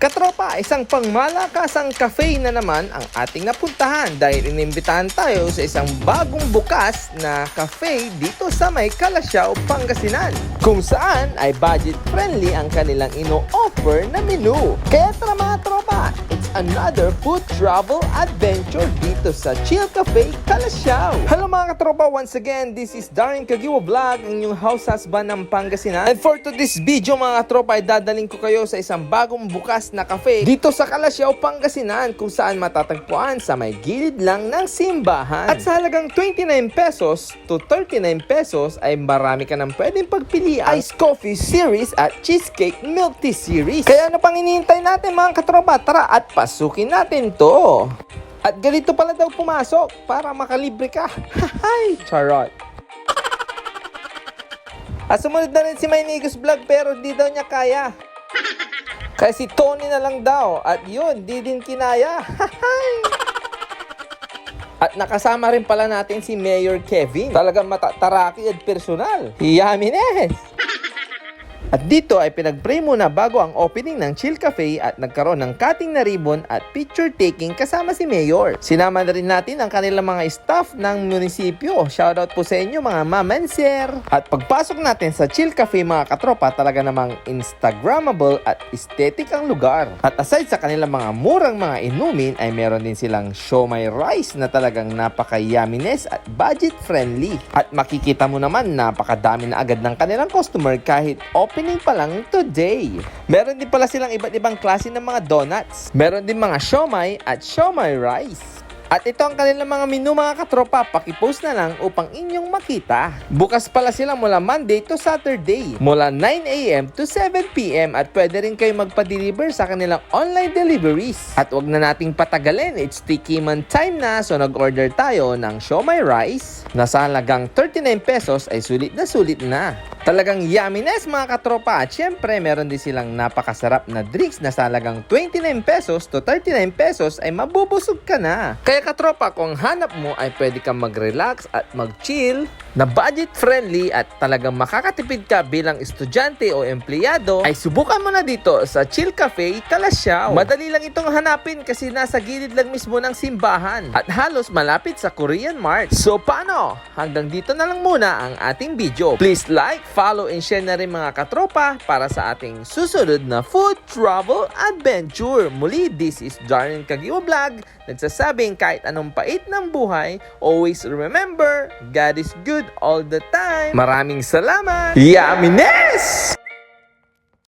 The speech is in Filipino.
Katropa, isang pangmalakasang cafe na naman ang ating napuntahan dahil inimbitahan tayo sa isang bagong bukas na cafe dito sa may Calasiao, Pangasinan. Kung saan ay budget friendly ang kanilang ino-offer na menu. Kaya tara mga tropa, another food travel adventure dito sa Chill Cafe, Calasiao. Hello mga katropa, once again, this is Darren Kagiwa Vlog, ang inyong house husband ng Pangasinan. And for today's video mga katropa, ay dadaling ko kayo sa isang bagong bukas na cafe dito sa Calasiao, Pangasinan kung saan matatagpuan sa may gilid lang ng simbahan. At sa halagang 29 pesos to 39 pesos ay marami ka nang pwedeng pagpilian. Ice Coffee Series at Cheesecake Milk Tea Series. Kaya ano pang hinihintay natin mga katropa? Tara at pasukin natin to. At ganito pala daw pumasok para makalibre ka. Hay! Charot. At sumunod na rin si Maynigos Vlog pero di daw niya kaya. Kaya si Tony na lang daw. At yun, di din kinaya. Hay! At nakasama rin pala natin si Mayor Kevin. Talagang matataraki at personal. Yamines! At dito ay pinag-pray muna bago ang opening ng Chill Cafe at nagkaroon ng cutting na ribbon at picture taking kasama si Mayor. Sinama na rin natin ang kanilang mga staff ng munisipyo. Shoutout po sa inyo mga ma'am and sir. At pagpasok natin sa Chill Cafe mga katropa talaga namang Instagrammable at aesthetic ang lugar. At aside sa kanilang mga murang mga inumin ay meron din silang siomay rice na talagang napaka-yumminess at budget friendly. At makikita mo naman napakadami na agad ng kanilang customer kahit opening pa lang today. Meron din pala silang iba't ibang klase ng mga donuts. Meron din mga siomay at siomay rice. At ito ang kanilang mga menu mga katropa, pakipost na lang upang inyong makita. Bukas pala sila mula Monday to Saturday, mula 9am to 7pm at pwede rin kayo magpa-deliver sa kanilang online deliveries. At wag na nating patagalin, it's tikiman time na so nag-order tayo ng siomay rice na sa halagang 39 pesos ay sulit na sulit na. Talagang yumminess mga katropa at syempre meron din silang napakasarap na drinks na sa halagang 29 pesos to 39 pesos ay mabubusog ka na. Kaya katropa kung hanap mo ay pwede kang mag-relax at mag-chill na budget friendly at talagang makakatipid ka bilang estudyante o empleyado ay subukan mo na dito sa Chill Cafe Calasiao. Madali lang itong hanapin kasi nasa gilid lang mismo ng simbahan at halos malapit sa Korean Mart. So paano? Hanggang dito na lang muna ang ating video. Please like, follow, and share na rin mga katropa para sa ating susunod na food travel adventure. Muli, this is Darren Kagiwa Vlog. Nagsasabing kahit anong pait ng buhay, always remember, God is good all the time. Maraming salamat! Yumminess!